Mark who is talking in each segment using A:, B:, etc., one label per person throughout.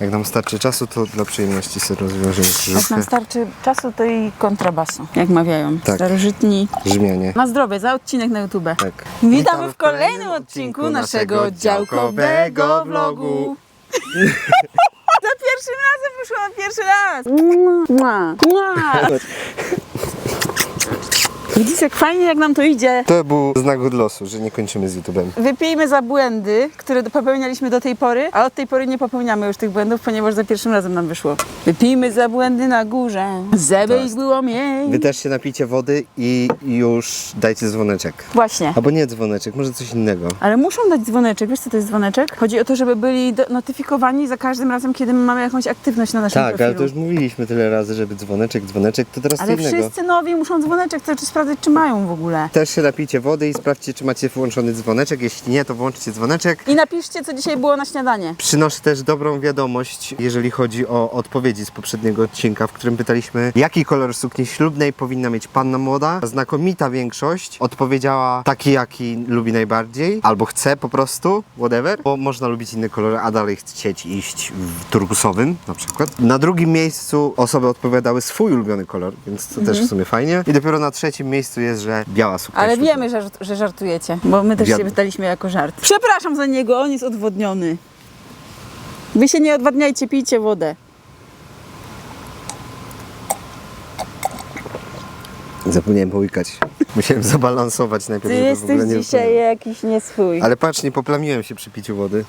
A: Jak nam starczy czasu, to dla przyjemności sobie rozwiążemy
B: Jak
A: krzyżówkę.
B: nam starczy czasu, to i kontrabasu, jak mawiają
A: Tak.
B: starożytni.
A: Rzymianie.
B: Na zdrowie, za odcinek na YouTube.
A: Tak.
B: Witamy w kolejnym odcinku naszego działkowego vlogu. Za pierwszym razem wyszło na pierwszy raz. Mua, mua. Widzicie, jak fajnie, jak nam to idzie.
A: To był znak od losu, że nie kończymy z YouTube'em.
B: Wypijmy za błędy, które popełnialiśmy do tej pory, a od tej pory nie popełniamy już tych błędów, ponieważ za pierwszym razem nam wyszło. Wypijmy za błędy na górze, żeby
A: Tak.
B: ich było mniej.
A: Wy też się napijcie wody i już dajcie dzwoneczek.
B: Właśnie.
A: Albo nie dzwoneczek, może coś innego.
B: Ale muszą dać dzwoneczek. Wiesz, co to jest dzwoneczek? Chodzi o to, żeby byli do- notyfikowani za każdym razem, kiedy my mamy jakąś aktywność na naszym
A: Tak,
B: profilu.
A: ale to już mówiliśmy tyle razy, żeby dzwoneczek, dzwoneczek, to teraz
B: Ale
A: innego.
B: wszyscy nowi muszą dzwoneczek cały czas sprawdzać, czy mają w ogóle.
A: Też się napijcie wody i sprawdźcie, czy macie włączony dzwoneczek. Jeśli nie, to włączcie dzwoneczek.
B: I napiszcie, co dzisiaj było na śniadanie.
A: Przynoszę też dobrą wiadomość, jeżeli chodzi o odpowiedzi z poprzedniego odcinka, w którym pytaliśmy, jaki kolor sukni ślubnej powinna mieć panna młoda. Znakomita większość odpowiedziała taki, jaki lubi najbardziej, albo chce po prostu, whatever, bo można lubić inne kolory, a dalej chcieć iść w turkusowym na przykład. Na drugim miejscu osoby odpowiadały swój ulubiony kolor, więc to też w sumie fajnie. I dopiero na trzecim miejscu jest, że biała suknia
B: Ale wiemy, że, że żartujecie, bo my też
A: Wiad-
B: się pytaliśmy jako żart. Przepraszam za niego, on jest odwodniony. Wy się nie odwadniajcie, pijcie wodę.
A: Zapomniałem połykać. Musiałem zabalansować najpierw,
B: Ty jesteś
A: nie
B: dzisiaj jakiś nieswój.
A: Ale patrz, nie poplamiłem się przy piciu wody.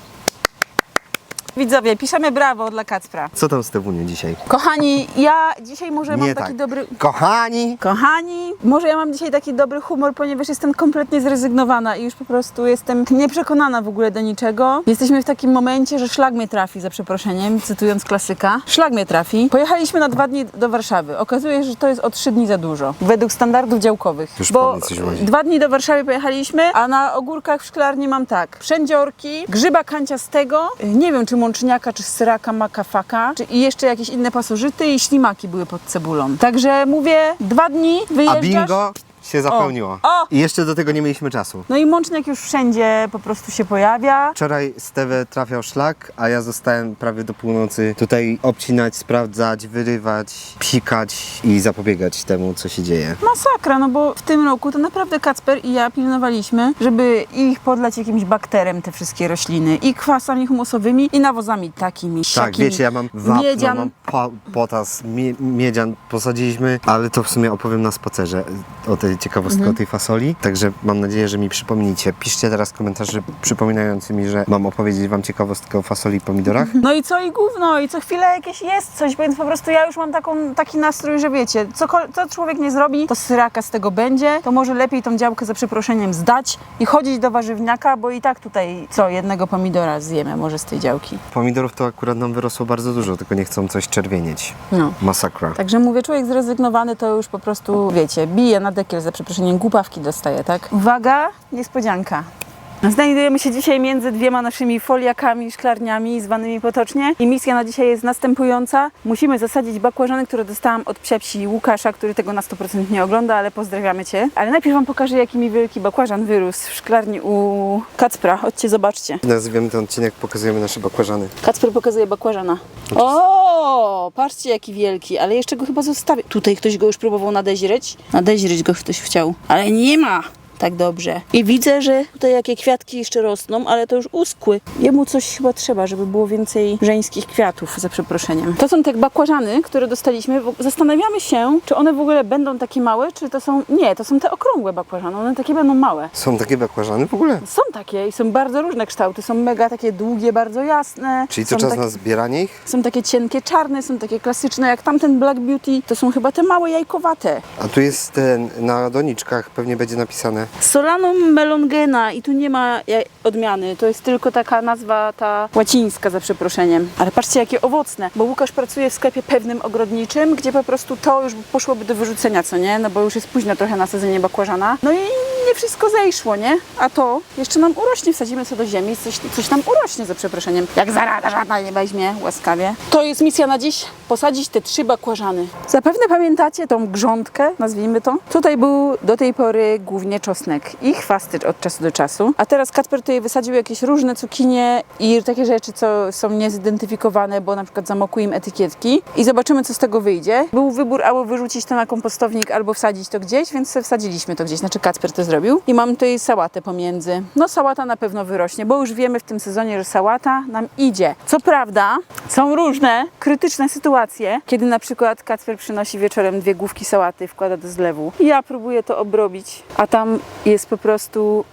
B: Widzowie, piszemy brawo dla Kacpra.
A: Co tam z Tewunią dzisiaj?
B: Kochani, ja dzisiaj może mam
A: nie
B: taki
A: tak.
B: dobry...
A: Kochani!
B: Kochani, może ja mam dzisiaj taki dobry humor, ponieważ jestem kompletnie zrezygnowana i już po prostu jestem nieprzekonana w ogóle do niczego. Jesteśmy w takim momencie, że szlag mnie trafi, za przeproszeniem, cytując klasyka. Szlag mnie trafi. Pojechaliśmy na dwa dni do Warszawy. Okazuje się, że to jest o trzy dni za dużo, według standardów działkowych.
A: Już
B: Bo
A: coś
B: dwa dni do Warszawy pojechaliśmy, a na ogórkach w szklarni mam tak. Przędziorki, grzyba kanciastego, nie wiem czy mączniaka, czy syraka, makafaka, czy i jeszcze jakieś inne pasożyty i ślimaki były pod cebulą. Także mówię, dwa dni
A: A
B: wyjeżdżasz.
A: bingo się zapełniło.
B: O!
A: I jeszcze do tego nie mieliśmy czasu.
B: No i mączniak już wszędzie po prostu się pojawia.
A: Wczoraj Stewę trafiał szlak, a ja zostałem prawie do północy tutaj obcinać, sprawdzać, wyrywać, psikać i zapobiegać temu, co się dzieje.
B: Masakra, no bo w tym roku to naprawdę Kacper i ja pilnowaliśmy, żeby ich podlać jakimś bakterem te wszystkie rośliny i kwasami humusowymi i nawozami takimi,
A: Tak,
B: siakimi.
A: wiecie, ja mam wapno,
B: miedzian.
A: mam pa, potas, mie, miedzian posadziliśmy, ale to w sumie opowiem na spacerze o tej ciekawostce,
B: Mhm.
A: o tej fasoli. Także mam nadzieję, że mi przypomnicie. Piszcie teraz komentarze przypominający mi, że mam opowiedzieć wam ciekawostkę o fasoli i pomidorach.
B: No i co i gówno, i co chwilę jakieś jest coś, więc po prostu ja już mam taką, taki nastrój, że wiecie, co, co człowiek nie zrobi, to syraka z tego będzie, to może lepiej tą działkę za przeproszeniem zdać i chodzić do warzywniaka, bo i tak tutaj co, jednego pomidora zjemy może z tej działki.
A: Pomidorów to akurat nam wyrosło bardzo dużo, tylko nie chcą coś czerwienieć.
B: No.
A: Masakra.
B: Także mówię, człowiek zrezygnowany to już po prostu, wiecie, bije na dekiel, za przeproszeniem, głupawki dostaje, tak? Uwaga, niespodzianka. Znajdujemy się dzisiaj między dwiema naszymi foliakami, szklarniami, zwanymi potocznie. I misja na dzisiaj jest następująca. Musimy zasadzić bakłażany, które dostałam od psiapsi Łukasza, który tego na 100% nie ogląda, ale pozdrawiamy Cię. Ale najpierw Wam pokażę, jaki mi wielki bakłażan wyrósł w szklarni u Kacpra. Chodźcie, zobaczcie.
A: Nazwiemy ten odcinek, pokazujemy nasze bakłażany.
B: Kacper pokazuje bakłażana. O, patrzcie jaki wielki, ale jeszcze go chyba zostawię. Tutaj ktoś go już próbował nadeźreć. Nadeźreć go ktoś chciał, ale nie ma tak dobrze. I widzę, że tutaj jakie kwiatki jeszcze rosną, ale to już uskły. Jemu coś chyba trzeba, żeby było więcej żeńskich kwiatów, za przeproszeniem. To są te bakłażany, które dostaliśmy. Zastanawiamy się, czy one w ogóle będą takie małe, czy to są... Nie, to są te okrągłe bakłażany, one takie będą małe.
A: Są takie bakłażany w ogóle?
B: Są takie i są bardzo różne kształty. Są mega takie długie, bardzo jasne.
A: Czyli to
B: są
A: czas
B: takie...
A: na zbieranie ich?
B: Są takie cienkie czarne, są takie klasyczne, jak tamten Black Beauty, to są chyba te małe jajkowate.
A: A tu jest ten, na doniczkach pewnie będzie napisane.
B: Solanum melongena i tu nie ma odmiany, to jest tylko taka nazwa ta łacińska za przeproszeniem. Ale patrzcie jakie owocne, bo Łukasz pracuje w sklepie pewnym ogrodniczym, gdzie po prostu to już poszłoby do wyrzucenia, co nie? No bo już jest późno trochę na sadzenie bakłażana. No i nie wszystko zejszło, nie? A to jeszcze nam urośnie, wsadzimy co do ziemi, coś, coś nam urośnie za przeproszeniem. Jak zarada żadna nie weźmie łaskawie. To jest misja na dziś. posadzić te trzy bakłażany. Zapewne pamiętacie tą grządkę, nazwijmy to. Tutaj był do tej pory głównie czosnek i chwastycz od czasu do czasu. A teraz Kacper tutaj wysadził jakieś różne cukinie i takie rzeczy, co są niezidentyfikowane, bo na przykład zamokły im etykietki. I zobaczymy, co z tego wyjdzie. Był wybór albo wyrzucić to na kompostownik, albo wsadzić to gdzieś, więc wsadziliśmy to gdzieś. Znaczy Kacper to zrobił. I mam tutaj sałatę pomiędzy. No sałata na pewno wyrośnie, bo już wiemy w tym sezonie, że sałata nam idzie. Co prawda, są różne krytyczne sytuacje, kiedy na przykład Kacper przynosi wieczorem dwie główki sałaty, wkłada do zlewu. Ja próbuję to obrobić, a tam jest po prostu...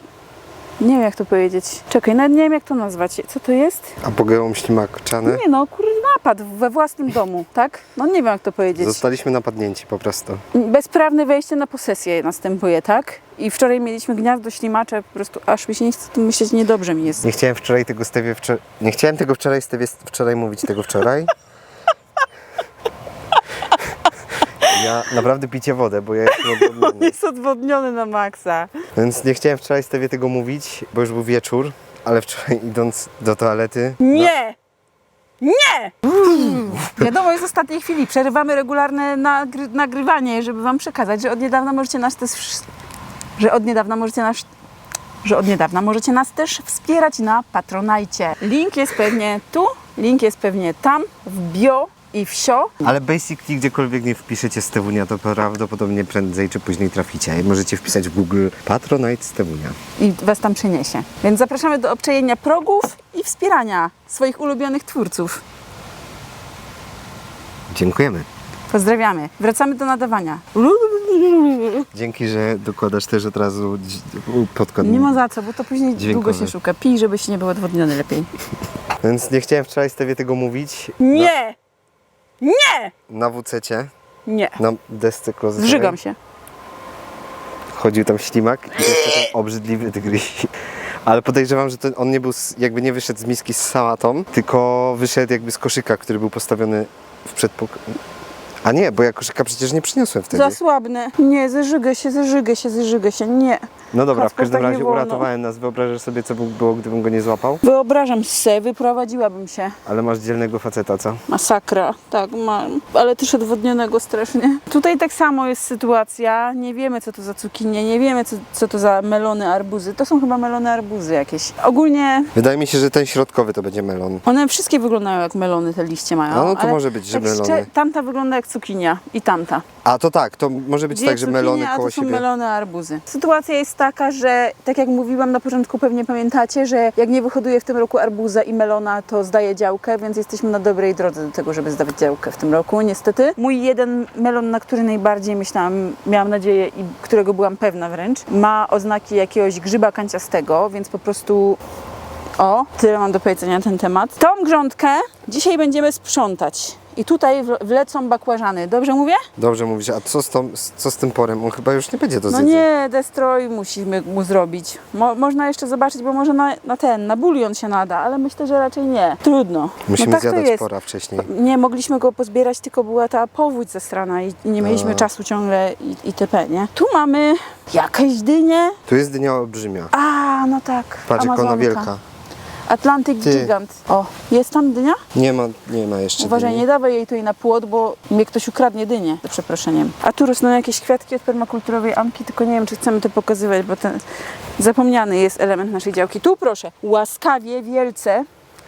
B: Nie wiem jak to powiedzieć. Czekaj, nawet nie wiem jak to nazwać. Co to jest?
A: Apogeum ślimaczane.
B: Nie no, kurde, napad we własnym domu, tak? No nie wiem jak to powiedzieć.
A: Zostaliśmy napadnięci po prostu.
B: Bezprawne wejście na posesję następuje, tak? I wczoraj mieliśmy gniazdo ślimacze, po prostu aż mi się nie chce tym myśleć, niedobrze mi jest.
A: Nie chciałem wczoraj tego Stewie wczoraj... Nie chciałem tego wczoraj Stewie wczoraj mówić tego wczoraj. Ja naprawdę picie wodę, bo ja jestem odwodniony.
B: Jest odwodniony na maksa.
A: Więc nie chciałem wczoraj Stewie tego mówić, bo już był wieczór, ale wczoraj idąc do toalety...
B: Nie! Nie! Wiadomo, jest ostatniej chwili. Przerywamy regularne nagry nagrywanie, żeby Wam przekazać, że od niedawna możecie nas też... Że od niedawna możecie nas... Że od niedawna możecie nas też wspierać na Patronajcie. Link jest pewnie tu, link jest pewnie tam, w bio i w sio.
A: Ale basically gdziekolwiek nie wpiszecie Stewunia, to prawdopodobnie prędzej czy później traficie. Możecie wpisać w Google Patronite Stewunia.
B: i Was tam przeniesie. Więc zapraszamy do obczajenia progów i wspierania swoich ulubionych twórców.
A: Dziękujemy.
B: Pozdrawiamy. Wracamy do nadawania.
A: Dzięki, że dokładasz też od razu podkład.
B: Nie ma za co, bo to później
A: Dźwiękowy.
B: długo się szuka. Pij, żebyś nie był odwodniony lepiej.
A: Więc nie chciałem wczoraj Stewie tego mówić.
B: Nie! Nie!
A: Na, WC-cie,
B: Nie.
A: na desce klozetowej.
B: Zżygam się.
A: Chodził tam ślimak i jeszcze ten obrzydliwy tygryś. Ale podejrzewam, że on nie był, jakby nie wyszedł z miski z sałatą, tylko wyszedł jakby z koszyka, który był postawiony w przedpokoju. A nie, bo ja koszyka przecież nie przyniosłem wtedy.
B: Za słabne. Nie, zeżygę się, zeżygę się, zeżygę się. Nie.
A: No dobra, w
B: Kacper,
A: każdym
B: tak nie
A: razie
B: wolno.
A: uratowałem nas. Wyobrażasz sobie, co by było, gdybym go nie złapał?
B: Wyobrażam se, wyprowadziłabym się.
A: Ale masz dzielnego faceta, co?
B: Masakra, tak, mam, ale też odwodnionego strasznie. Tutaj tak samo jest sytuacja, nie wiemy co to za cukinie, nie wiemy co, co to za melony, arbuzy. To są chyba melony, arbuzy jakieś. Ogólnie
A: Wydaje mi się, że ten środkowy to będzie melon.
B: one wszystkie wyglądają jak melony, te liście mają.
A: No, no to
B: ale
A: może być, że
B: tak
A: melony.
B: szczer- Tamta wygląda jak cukinia i tamta.
A: A to tak, to może być
B: Dwie
A: tak, że melony
B: cukinie, a
A: koło
B: to są
A: siebie.
B: melony, arbuzy. Sytuacja jest taka, że tak jak mówiłam na początku, pewnie pamiętacie, że jak nie wyhoduję w tym roku arbuza i melona, to zdaję działkę, więc jesteśmy na dobrej drodze do tego, żeby zdawać działkę w tym roku, niestety. Mój jeden melon, na który najbardziej myślałam, miałam nadzieję i którego byłam pewna wręcz, ma oznaki jakiegoś grzyba kanciastego, więc po prostu o, tyle mam do powiedzenia na ten temat. Tą grządkę dzisiaj będziemy sprzątać. I tutaj wlecą bakłażany. Dobrze mówię?
A: Dobrze mówisz, a co z, tą, co z tym porem? On chyba już nie będzie do
B: No
A: zjedzenia.
B: nie, destroy musimy mu zrobić. Mo, można jeszcze zobaczyć, bo może na, na ten, na bulion się nada, ale myślę, że raczej nie. Trudno.
A: Musimy
B: no tak
A: zjadać pora wcześniej.
B: Nie mogliśmy go pozbierać, tylko była ta powódź ze strana i, nie mieliśmy
A: A.
B: czasu ciągle i, i TP, nie? Tu mamy jakieś dynie.
A: Tu jest dynia olbrzymia.
B: A, no tak.
A: Patrz, jak ona wielka.
B: Atlantic
A: Ty.
B: Gigant. O, jest tam dynia?
A: Nie ma, nie ma jeszcze
B: Uważaj,
A: dyni.
B: nie dawaj jej tutaj na płot, bo mnie ktoś ukradnie dynię, za przeproszeniem. A tu rosną jakieś kwiatki od permakulturowej amki, tylko nie wiem, czy chcemy to pokazywać, bo ten zapomniany jest element naszej działki. Tu proszę, łaskawie, wielce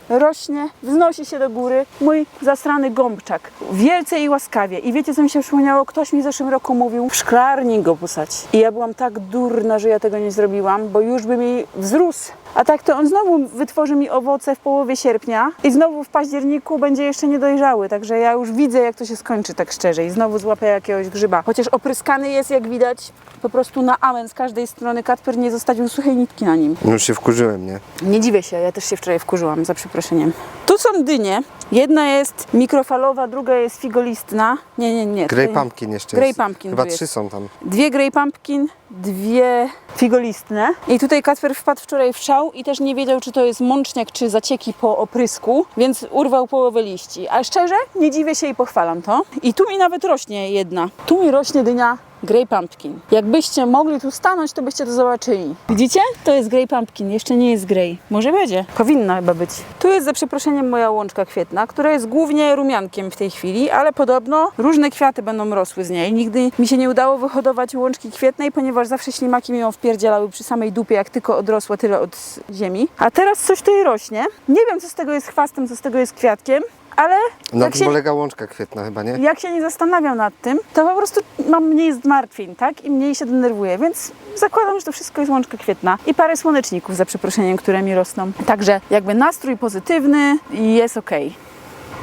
B: rośnie, wznosi się do góry mój zasrany gąbczak. Wielce i łaskawie. I wiecie, co mi się przypomniało? Ktoś mi w zeszłym roku mówił, w szklarni go posać. I ja byłam tak durna, że ja tego nie zrobiłam, bo już by mi wzrósł. A tak to on znowu wytworzy mi owoce w połowie sierpnia i znowu w październiku będzie jeszcze niedojrzały. Także ja już widzę, jak to się skończy tak szczerze i znowu złapię jakiegoś grzyba. Chociaż opryskany jest, jak widać, po prostu na amen z każdej strony. Kacper nie zostawił suchej nitki na nim.
A: Już się wkurzyłem, nie?
B: Nie dziwię się, ja też się wczoraj wkurzyłam, za przeproszeniem. Tu są dynie. Jedna jest mikrofalowa, druga jest figolistna. Nie, nie, nie.
A: Grey Pumpkin jeszcze
B: Grey
A: jest.
B: Pumpkin
A: Chyba trzy są tam.
B: Dwie Grey Pumpkin, dwie figolistne. I tutaj Kacper wpadł wczoraj w szał i też nie wiedział, czy to jest mączniak, czy zacieki po oprysku, więc urwał połowę liści. A szczerze, nie dziwię się i pochwalam to. I tu mi nawet rośnie jedna. Tu mi rośnie dynia Grey Pumpkin. Jakbyście mogli tu stanąć, to byście to zobaczyli. Widzicie? To jest Grey Pumpkin, jeszcze nie jest Grey. Może będzie. Powinna chyba być. Tu jest za przeproszeniem moja łączka kwietna, która jest głównie rumiankiem w tej chwili, ale podobno różne kwiaty będą rosły z niej. Nigdy mi się nie udało wyhodować łączki kwietnej, ponieważ zawsze ślimaki mi ją wpierdzielały przy samej dupie, jak tylko odrosła tyle od ziemi. A teraz coś tutaj rośnie. Nie wiem, co z tego jest chwastem, co z tego jest kwiatkiem, ale
A: Na
B: jak
A: tym
B: się,
A: polega łączka kwietna chyba, nie?
B: jak się nie zastanawiam nad tym, to po prostu mam mniej zmartwień, tak? I mniej się denerwuję, więc zakładam, że to wszystko jest łączka kwietna. I parę słoneczników, za przeproszeniem, które mi rosną. Także jakby nastrój pozytywny i jest okej.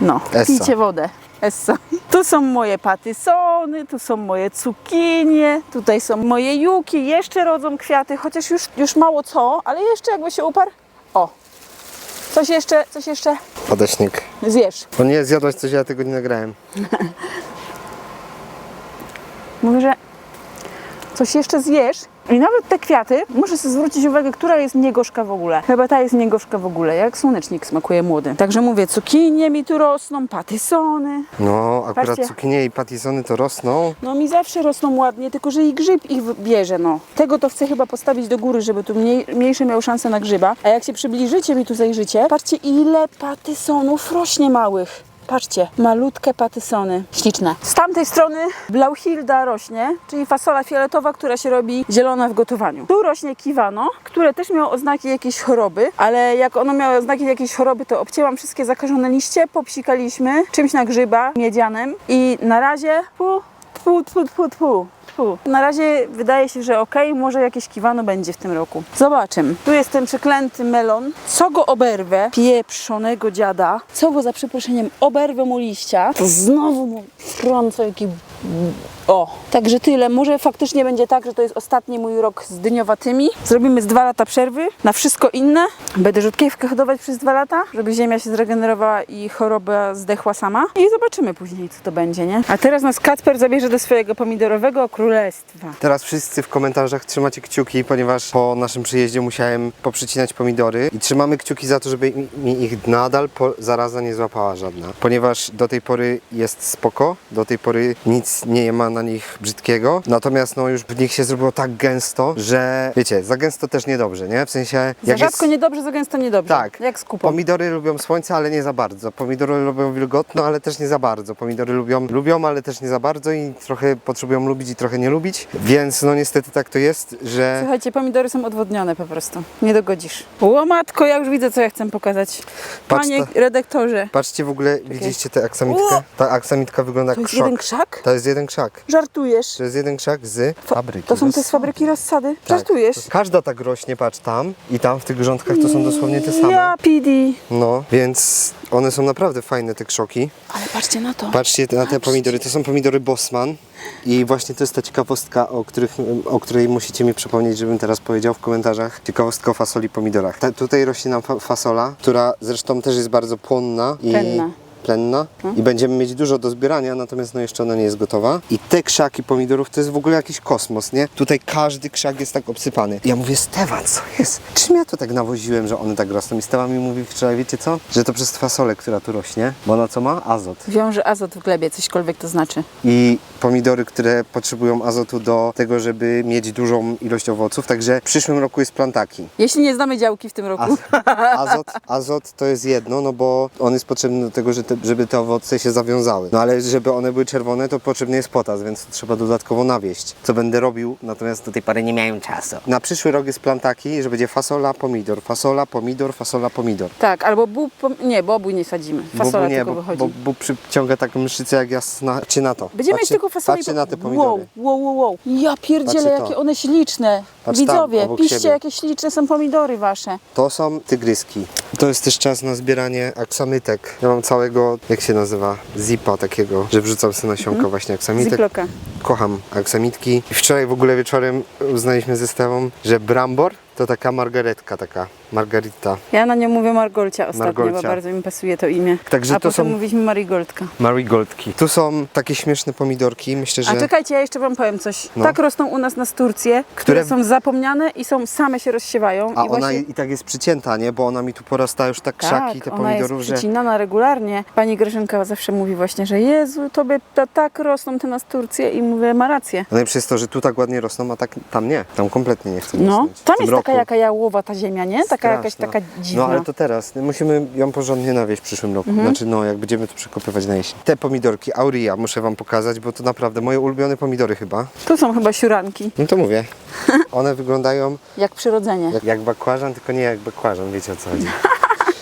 B: No,
A: Essa.
B: pijcie wodę. Essa. Tu są moje patysony, tu są moje cukinie, tutaj są moje juki, jeszcze rodzą kwiaty, chociaż już, już mało co, ale jeszcze jakby się uparł. Coś jeszcze, coś jeszcze
A: Podeśnik.
B: zjesz.
A: O nie, zjadłaś coś, ja tego nie nagrałem.
B: Mówię, że coś jeszcze zjesz i nawet te kwiaty, muszę sobie zwrócić uwagę, która jest niegorzka w ogóle. Chyba ta jest niegorzka w ogóle, jak słonecznik smakuje młody. Także mówię, cukinie mi tu rosną, patysony.
A: No, akurat
B: Patrzcie.
A: cukinie i patisony to rosną.
B: No mi zawsze rosną ładnie, tylko że i grzyb ich bierze, no. Tego to chcę chyba postawić do góry, żeby tu mniej, mniejsze miał szansę na grzyba. A jak się przybliżycie mi tu zajrzycie, patrzcie ile patysonów rośnie małych. Patrzcie, malutkie patysony. Śliczne. Z tamtej strony Blauhilda rośnie, czyli fasola fioletowa, która się robi zielona w gotowaniu. Tu rośnie kiwano, które też miało oznaki jakiejś choroby, ale jak ono miało oznaki jakiejś choroby, to obcięłam wszystkie zakażone liście, popsikaliśmy czymś na grzyba, miedzianem i na razie pu, pu, pu, pu, pu. Fu. Na razie wydaje się, że okej, może jakieś kiwano będzie w tym roku. Zobaczymy. Tu jest ten przeklęty melon. Co go oberwę? Pieprzonego dziada. Co go za przeproszeniem oberwę mu liścia. To znowu mu frącę jaki... O, także tyle. Może faktycznie będzie tak, że to jest ostatni mój rok z dyniowatymi. Zrobimy z dwa lata przerwy na wszystko inne. Będę rzutkiewkę hodować przez dwa lata, żeby ziemia się zregenerowała i choroba zdechła sama. I zobaczymy później, co to będzie, nie? A teraz nas Kacper zabierze do swojego pomidorowego królestwa.
A: Teraz wszyscy w komentarzach trzymacie kciuki, ponieważ po naszym przyjeździe musiałem poprzycinać pomidory i trzymamy kciuki za to, żeby mi- mi ich nadal po, zaraza nie złapała żadna. Ponieważ do tej pory jest spoko, do tej pory nic nie ma na nich brzydkiego, natomiast no już w nich się zrobiło tak gęsto, że wiecie, za gęsto też niedobrze, nie? W sensie
B: Za
A: jak
B: rzadko
A: jest...
B: niedobrze, za gęsto niedobrze.
A: Tak.
B: Jak z kupą.
A: Pomidory lubią słońce, ale nie za bardzo. Pomidory lubią wilgotno, ale też nie za bardzo. Pomidory lubią, lubią, ale też nie za bardzo i trochę potrzebują lubić i trochę nie lubić. Więc no niestety tak to jest, że
B: Słuchajcie, pomidory są odwodnione po prostu. Nie dogodzisz. Łomatko, ja już widzę, co ja chcę pokazać.
A: Patrz
B: Panie
A: to.
B: redaktorze,
A: patrzcie w ogóle, widzieliście tę aksamitkę? Ta aksamitka wygląda
B: to
A: jak
B: jest jeden
A: krzak.
B: krzak?
A: To jest jeden krzak.
B: Żartujesz?
A: To jest jeden krzak z fabryki.
B: To są te z fabryki rozsady?
A: Tak.
B: Żartujesz?
A: Każda tak rośnie, patrz tam i tam w tych grządkach to są dosłownie te same.
B: Ja, PD.
A: No, więc one są naprawdę fajne te krzoki.
B: Ale patrzcie na to.
A: Patrzcie na te pomidory, to są pomidory Bosman i właśnie to jest ta ciekawostka, o, których, o której musicie mi przypomnieć, żebym teraz powiedział w komentarzach. Ciekawostka o fasoli pomidorach. Ta, tutaj rośnie nam fa fasola, która zresztą też jest bardzo płonna i.
B: plenna
A: i będziemy mieć dużo do zbierania, natomiast no jeszcze ona nie jest gotowa. I te krzaki pomidorów to jest w ogóle jakiś kosmos, nie? Tutaj każdy krzak jest tak obsypany. Ja mówię, Stefan, co jest? Czym ja to tak nawoziłem, że one tak rosną? I Stefan mi mówi wczoraj, wiecie co? Że to przez fasolę, która tu rośnie, bo ona co ma? Azot
B: Wiąże azot w glebie, cośkolwiek to znaczy.
A: i pomidory, które potrzebują azotu do tego, żeby mieć dużą ilość owoców. Także w przyszłym roku jest plantaki.
B: Jeśli nie znamy działki w tym roku.
A: Azot, azot to jest jedno, no bo on jest potrzebny do tego, że te, żeby te owoce się zawiązały. No ale żeby one były czerwone, to potrzebny jest potas, więc trzeba dodatkowo nawieść. Co będę robił, natomiast do tej pory nie miałem czasu. Na przyszły rok jest plantaki, że będzie fasola, pomidor, fasola, pomidor, fasola, pomidor.
B: Tak, albo bób, nie, bobu nie sadzimy. Fasola
A: nie,
B: tylko
A: bo,
B: wychodzi.
A: bo, bo przyciąga taką mszycę jak jasna, czy na to.
B: Będziemy mieć
A: Patrzcie-
B: tylko fasoli.
A: Patrzcie na te pomidory.
B: wow, wow, wow. Ja pierdzielę,
A: Patrzcie to.
B: jakie one śliczne.
A: Patrz tam,
B: Widzowie,
A: obok
B: piszcie,
A: siebie.
B: jakie śliczne są pomidory wasze.
A: To są tygryski. To jest też czas na zbieranie aksamytek. Ja mam całego, jak się nazywa, zipa takiego, że wrzucam sobie nasionka właśnie aksamitek.
B: Ziploka.
A: Kocham aksamitki. I wczoraj w ogóle wieczorem uznaliśmy ze Stewą, że brambor To taka margaretka taka, margarita.
B: Ja na nią mówię Margolcia ostatnio, bo
A: Margolcia.
B: bardzo mi pasuje to imię.
A: Także
B: A
A: to
B: potem
A: są-
B: mówiliśmy Marigoldka.
A: Marigoldki. Tu są takie śmieszne pomidorki, myślę, że...
B: A czekajcie, ja jeszcze wam powiem coś.
A: No.
B: Tak rosną u nas na Sturcje, które,
A: Które-
B: są zapomniane i są same się rozsiewają.
A: A
B: i
A: ona
B: właśnie...
A: i, i tak jest przycięta, nie? Bo ona mi tu porasta już tak krzaki, te
B: ona
A: pomidorów,
B: jest
A: że...
B: przycinana regularnie. Pani Grażynka zawsze mówi właśnie, że Jezu, tobie ta, tak rosną te nasturcje i mówię, ma rację.
A: Najlepsze jest to, że tu tak ładnie rosną, a tak tam nie. Tam kompletnie nie chcą
B: No,
A: rosnąć.
B: Tam jest. Taka jaka jałowa ta ziemia, nie? Taka jakaś
A: Straszna.
B: taka dziwna.
A: No ale to teraz. Musimy ją porządnie nawieść w przyszłym roku.
B: Mhm.
A: Znaczy no, jak będziemy tu przekopywać na jesień. Te pomidorki, Auria, muszę wam pokazać, bo to naprawdę moje ulubione pomidory chyba.
B: Tu są chyba siuranki,
A: No to mówię. One wyglądają
B: jak przyrodzenie.
A: jak, jak bakłażan, tylko nie jak bakłażan, wiecie o co chodzi.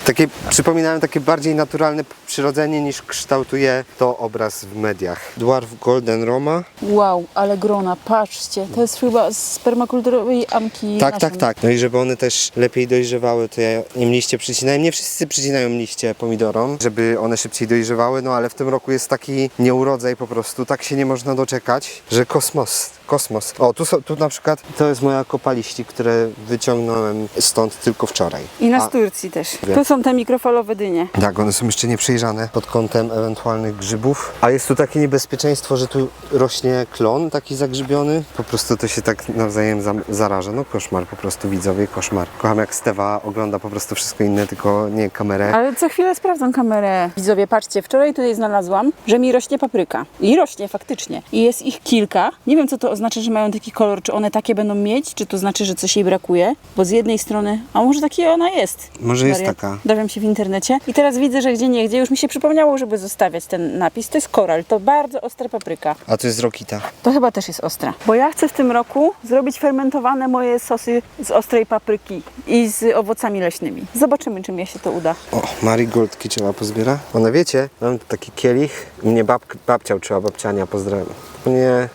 A: Takie, przypominają takie bardziej naturalne przyrodzenie niż kształtuje to obraz w mediach. Dwarf Golden Roma.
B: Wow, ale grona, patrzcie, to jest chyba z permakulturowej amki
A: Tak, tak, tak. No i żeby one też lepiej dojrzewały, to ja im liście przycinałem. Nie wszyscy przycinają liście pomidorom, żeby one szybciej dojrzewały, no ale w tym roku jest taki nieurodzaj po prostu, tak się nie można doczekać, że kosmos, kosmos. O, tu, są, tu na przykład, to jest moja kopa liści, które wyciągnąłem stąd tylko wczoraj.
B: I na
A: A-
B: Sturcji też.
A: Wiem.
B: Tu są te mikrofalowe dynie.
A: Tak, one są jeszcze nieprzejrzane pod kątem ewentualnych grzybów. A jest tu takie niebezpieczeństwo, że tu rośnie klon taki zagrzybiony. Po prostu to się tak nawzajem za- zaraża. No koszmar, po prostu widzowie, koszmar. Kocham jak Stewa ogląda po prostu wszystko inne, tylko nie kamerę.
B: Ale co chwilę sprawdzam kamerę. Widzowie, patrzcie, wczoraj tutaj znalazłam, że mi rośnie papryka. I rośnie faktycznie. I jest ich kilka. Nie wiem, co to oznacza, że mają taki kolor. Czy one takie będą mieć, czy to znaczy, że coś jej brakuje. Bo z jednej strony, a może taki ona jest.
A: Może jest taka.
B: Dowiem się w internecie. I teraz widzę, że gdzie nie gdzie już mi się przypomniało, żeby zostawiać ten napis. To jest koral, to bardzo ostra papryka.
A: A to jest Rokita.
B: To chyba też jest ostra. Bo ja chcę w tym roku zrobić fermentowane moje sosy z ostrej papryki i z owocami leśnymi. Zobaczymy, czy mi się to uda.
A: O, marigoldki trzeba pozbiera. One wiecie, mam taki kielich. Mnie bab, babcia uczyła, babciania, pozdrawiam. Nie.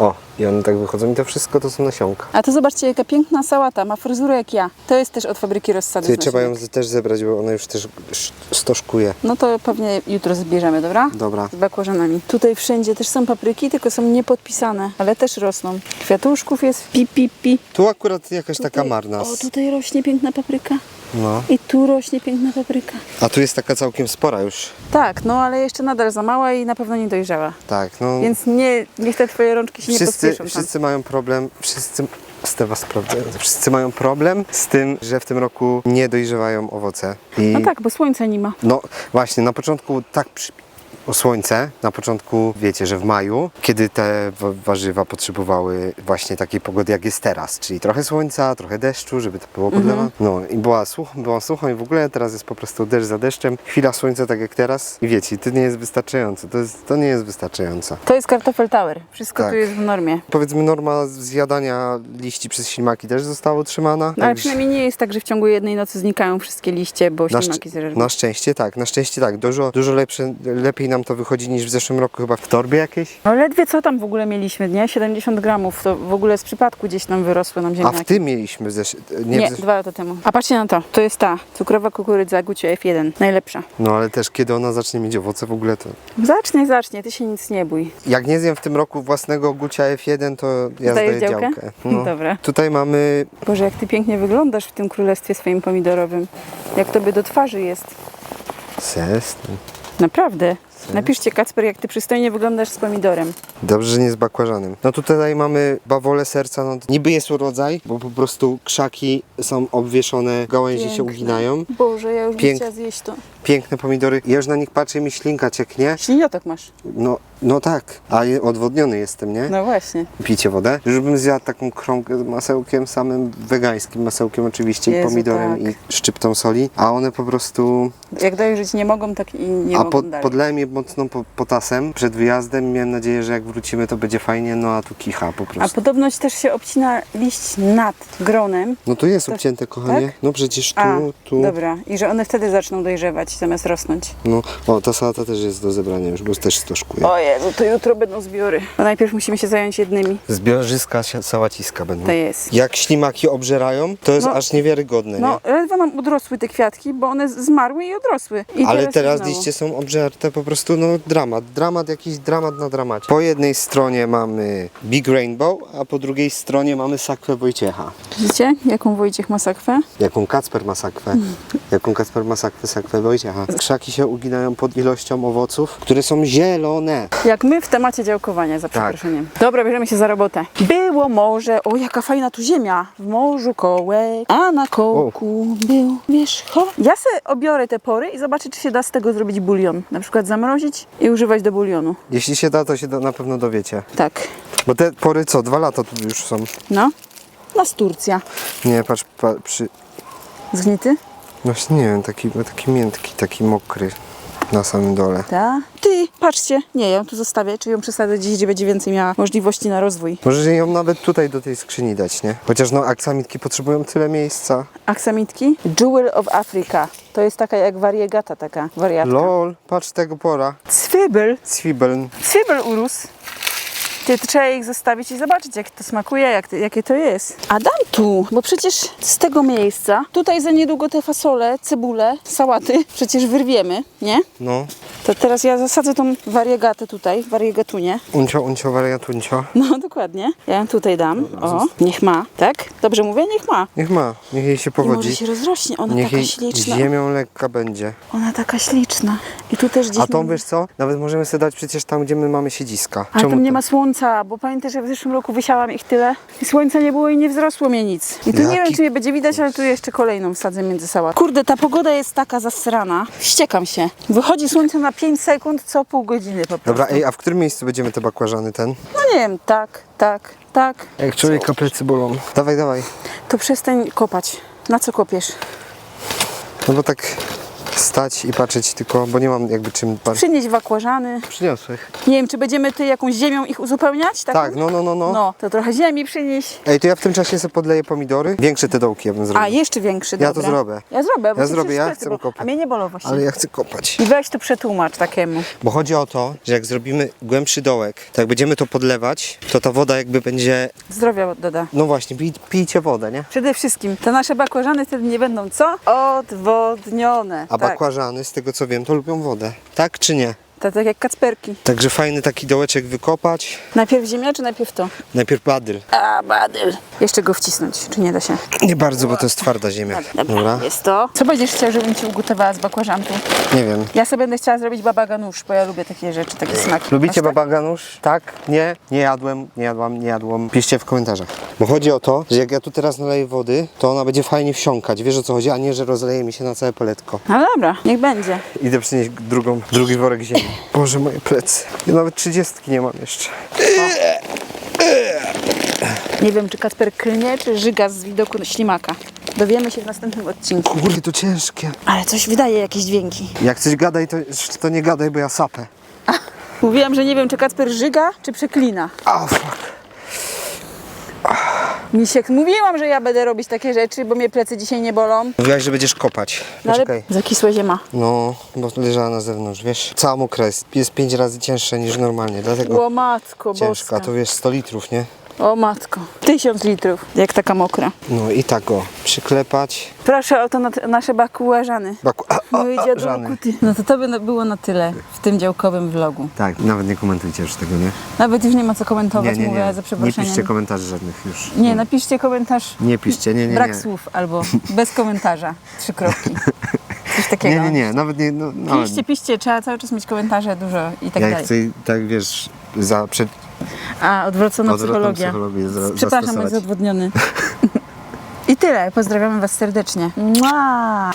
A: O, i one tak wychodzą i to wszystko to są nasionka.
B: A to zobaczcie, jaka piękna sałata, ma fryzurę jak ja. To jest też od fabryki rozsady. Z
A: trzeba ją
B: nasionek.
A: też zebrać, bo ona już też sz- stożkuje.
B: No to pewnie jutro zbierzemy, dobra?
A: Dobra.
B: Z bakłażanami. Tutaj wszędzie też są papryki, tylko są niepodpisane, ale też rosną. Kwiatuszków jest pi, pi, pi.
A: Tu akurat jakaś taka
B: Tutaj-
A: marna.
B: O, tutaj rośnie piękna papryka.
A: No.
B: I tu rośnie piękna papryka.
A: A tu jest taka całkiem spora już.
B: Tak, no ale jeszcze nadal za mała i na pewno nie dojrzała.
A: Tak, no.
B: Więc nie, niech te twoje rączki się nie
A: wszyscy, wszyscy mają problem, wszyscy, Stewa sprawdzająca, wszyscy mają problem z tym, że w tym roku nie dojrzewają owoce. I
B: No tak, bo słońca nie ma.
A: No właśnie, na początku tak przy... o słońce, na początku wiecie, że w maju, kiedy te wa- warzywa potrzebowały właśnie takiej pogody jak jest teraz, czyli trochę słońca, trochę deszczu, żeby to było podlewane. No i była sucho, była sucho i w ogóle teraz jest po prostu deszcz za deszczem, chwila słońca tak jak teraz i wiecie, to nie jest wystarczające, to, jest, to nie jest wystarczające.
B: To jest kartofel tower. Wszystko
A: Tak.
B: tu jest w normie.
A: Powiedzmy norma zjadania liści przez ślimaki też została utrzymana.
B: No, ale przynajmniej nie jest tak, że w ciągu jednej nocy znikają wszystkie liście, bo
A: Na,
B: ślimaki zeżerą.
A: na szczęście tak, na szczęście tak. Dużo, dużo lepsze, lepiej nam to wychodzi niż w zeszłym roku chyba w torbie jakiejś.
B: No ledwie co tam w ogóle mieliśmy, nie? 70 gramów, to w ogóle z przypadku gdzieś nam wyrosły nam
A: A
B: ziemniaki.
A: w tym mieliśmy w zesz... nie,
B: Nie,
A: w zesz...
B: dwa lata temu. A patrzcie na to, to jest ta cukrowa kukurydza Gucio F1, najlepsza.
A: No ale też kiedy ona zacznie mieć owoce w ogóle to...
B: Zacznie, zacznie, ty się nic nie bój.
A: Jak nie zjem w tym roku własnego Gucia F1 to ja
B: Zdajesz
A: zdaję
B: działkę?
A: działkę. No.
B: Dobra.
A: Tutaj mamy...
B: Boże, jak ty pięknie wyglądasz w tym królestwie swoim pomidorowym. Jak tobie do twarzy jest.
A: Ses.
B: Naprawdę. Napiszcie Kacper, jak ty przystojnie wyglądasz z pomidorem.
A: Dobrze, że nie z bakłażanem. No tutaj mamy bawole serca, no niby jest urodzaj, bo po prostu krzaki są obwieszone, gałęzie się
B: Piękne.
A: uginają.
B: Boże, ja już bym
A: Pięk-
B: chciała zjeść to.
A: Piękne pomidory. Ja już na nich patrzę i mi ślinka cieknie.
B: Śliniotek masz.
A: No, no tak, a je- odwodniony jestem, nie?
B: No właśnie.
A: Picie wodę. Już bym zjadł taką kromkę z masełkiem, samym wegańskim masełkiem oczywiście
B: Jezu,
A: i pomidorem
B: tak.
A: i szczyptą soli, a one po prostu...
B: Jak dojrzeć nie mogą, tak i nie
A: a
B: mogą dalej.
A: podlałem je mocno po, potasem przed wyjazdem miałem nadzieję, że jak wrócimy to będzie fajnie, no a tu kicha po
B: A
A: prostu.
B: podobność też się obcina liść nad gronem.
A: No tu jest obcięte, kochanie.
B: tak?
A: No przecież tu,
B: A,
A: tu...
B: dobra. I że one wtedy zaczną dojrzewać. Upadać zamiast rosnąć.
A: No, o, ta salata też jest do zebrania już, bo też stoszkuje.
B: O Jezu, to jutro będą zbiory. A najpierw musimy się zająć jednymi.
A: Zbiorzyska si- sałaciska będą.
B: To jest.
A: Jak ślimaki obżerają, to jest
B: No.
A: aż niewiarygodne,
B: No,
A: nie?
B: ledwo nam odrosły te kwiatki, bo one zmarły i odrosły. I
A: Ale teraz
B: znowu.
A: liście są obżarte, po prostu no dramat, dramat, jakiś dramat na dramacie. Po jednej stronie mamy Big Rainbow, a po drugiej stronie mamy sakwę Wojciecha.
B: Widzicie, jaką Wojciech ma sakwę?
A: Jaką Kacper ma sakwę? Jaką Kacper ma sakwę, sakwę Wojciecha? Krzaki się uginają pod ilością owoców, które są zielone.
B: Jak my w temacie działkowania, za przeproszeniem. Dobra, bierzemy się za robotę. Było morze, o jaka fajna tu ziemia. W morzu kołek, a na kołku był wierzcho. Ja se obiorę te pory i zobaczę, czy się da z tego zrobić bulion. Na przykład zamrozić i używać do bulionu.
A: Jeśli się da, to się da, na pewno dowiecie.
B: Tak.
A: Bo te pory co, dwa lata tu już są.
B: No. Nas Turcja.
A: Nie, patrz, pa, przy...
B: Zgnity?
A: Właśnie nie wiem, taki, taki miętki, taki mokry na samym dole.
B: Ta. Ty, patrzcie. Nie, ją tu zostawię, czy ją przesadzę gdzieś, gdzie będzie więcej miała możliwości na rozwój.
A: Może ją nawet tutaj do tej skrzyni dać, nie? Chociaż no aksamitki potrzebują tyle miejsca.
B: Aksamitki. Jewel of Africa. To jest taka jak wariegata, taka wariatka.
A: Lol, patrz tego pora. Cwibel.
B: Cwybel urósł. Ty, trzeba ich zostawić i zobaczyć, jak to smakuje, jak to, jakie to jest. A dam tu, bo przecież z tego miejsca, tutaj za niedługo te fasole, cebule, sałaty, przecież wyrwiemy, nie?
A: No.
B: To teraz ja zasadzę tą wariegatę tutaj, wariegatunie.
A: Uncio, uncio, wariatuncio.
B: No, dokładnie. Ja ją tutaj dam. O, niech ma, tak? Dobrze mówię? Niech ma.
A: Niech ma, niech jej się
B: I może
A: powodzi.
B: się rozrośnie. Ona
A: Niech
B: taka
A: jej
B: śliczna.
A: ziemią lekka będzie.
B: Ona taka śliczna. I tu też gdzieś...
A: A tą wiesz co? Nawet możemy sobie dać przecież tam, gdzie my mamy siedziska.
B: Ale tam nie
A: to?
B: ma słońca, bo pamiętasz, że w zeszłym roku wysiałam ich tyle i słońca nie było i nie wzrosło mnie nic. I tu nie
A: Jaki-
B: wiem, czy je będzie widać, ale tu jeszcze kolejną wsadzę między sałat. Kurde, ta pogoda jest taka zasrana. Wściekam się. Wychodzi słońce na 5 sekund co pół godziny po prostu.
A: Dobra, ej, a w którym miejscu będziemy te bakłażany ten?
B: No nie wiem, tak, tak, tak.
A: Jak człowieka plecy bolą. Dawaj, dawaj.
B: To przestań kopać. Na co kopiesz?
A: No bo tak stać i patrzeć tylko, bo nie mam jakby czym patrzeć.
B: Przynieść wakłażany.
A: Przyniosłeś.
B: Nie wiem, czy będziemy ty jakąś ziemią ich uzupełniać? Taką?
A: Tak, no, no, no, no.
B: No, to trochę ziemi przynieś.
A: Ej, to ja w tym czasie sobie podleję pomidory. Większe te dołki ja bym zrobił.
B: A, jeszcze większy,
A: Ja to
B: dobra.
A: zrobię.
B: Ja zrobię, bo
A: Ja
B: ty
A: zrobię,
B: przecież
A: ja chcę
B: bolą.
A: kopać.
B: A mnie nie bolą właśnie.
A: Ale ja chcę kopać.
B: I weź to przetłumacz takiemu.
A: Bo chodzi o to, że jak zrobimy głębszy dołek, to jak będziemy to podlewać, to ta woda jakby będzie...
B: Zdrowia doda.
A: No właśnie, pij, pijcie wodę, nie?
B: Przede wszystkim te nasze bakłażany wtedy nie będą co? Odwodnione.
A: A
B: tak.
A: Bakłażany, z tego co wiem, to lubią wodę. Tak czy nie?
B: Tak, tak jak kacperki.
A: Także fajny taki dołeczek wykopać.
B: Najpierw ziemia, czy najpierw to?
A: Najpierw badyl.
B: A, badyl. Jeszcze go wcisnąć, czy nie da się?
A: Nie bardzo, bo to jest twarda ziemia.
B: Dobra,
A: Dobra?
B: jest to. Co będziesz chciał, żebym ci ugotowała z bakłażanku?
A: Nie wiem.
B: Ja sobie będę chciała zrobić baba ganusz, bo ja lubię takie rzeczy, takie smaki.
A: Lubicie
B: Masz tak?
A: baba ganusz? Tak? Nie? Nie jadłem, nie jadłam, nie jadłam. Piszcie w komentarzach. Bo chodzi o to, że jak ja tu teraz naleję wody, to ona będzie fajnie wsiąkać. Wiesz o co chodzi? A nie, że rozleje mi się na całe poletko.
B: No dobra, niech będzie.
A: Idę przynieść drugą, drugi worek ziemi. Boże, moje plecy. Ja nawet trzydziestki nie mam jeszcze.
B: Nie wiem, czy Kacper klnie, czy żyga z widoku ślimaka. Dowiemy się w następnym odcinku.
A: Kurde, to ciężkie.
B: Ale coś wydaje, jakieś dźwięki.
A: Jak coś gadaj, to, to nie gadaj, bo ja sapę.
B: Mówiłam, że nie wiem, czy Kacper żyga, czy przeklina.
A: A, fuck.
B: Misiek, mówiłam, że ja będę robić takie rzeczy, bo mnie plecy dzisiaj nie bolą.
A: Mówiłaś, że będziesz kopać.
B: No ale
A: Poczekaj.
B: zakisła ziema.
A: No, bo leżała na zewnątrz, wiesz? Cała mokra jest. Pięć razy cięższa niż normalnie, dlatego
B: O matko
A: ciężka.
B: boska.
A: To wiesz, 100 litrów, nie?
B: O matko. Tysiąc litrów, jak taka mokra.
A: No i tak go przyklepać.
B: Proszę o to na nasze bakułażany.
A: Baku... A, a,
B: Mój dziadu kuty. No to to by było na tyle w tym działkowym vlogu.
A: Tak, nawet nie komentujcie już tego, nie?
B: Nawet już nie ma co komentować,
A: Nie, nie,
B: mówię
A: nie.
B: za
A: Nie
B: przeproszeniem.
A: piszcie komentarzy żadnych już.
B: Nie, napiszcie komentarz.
A: Nie piszcie, nie, nie,
B: Brak
A: nie.
B: słów albo bez komentarza. Trzy kropki. Coś takiego.
A: Nie, nie, nie, nawet nie, no, nawet.
B: Piszcie, piszcie, trzeba cały czas mieć komentarze dużo i tak
A: Ja
B: dalej.
A: chcę, tak wiesz, za przed
B: A, odwrócona
A: odwrotną
B: psychologia.
A: psychologię za,
B: Przepraszam,
A: zastosować.
B: jest odwodniony. I tyle. Pozdrawiamy Was serdecznie. Mua!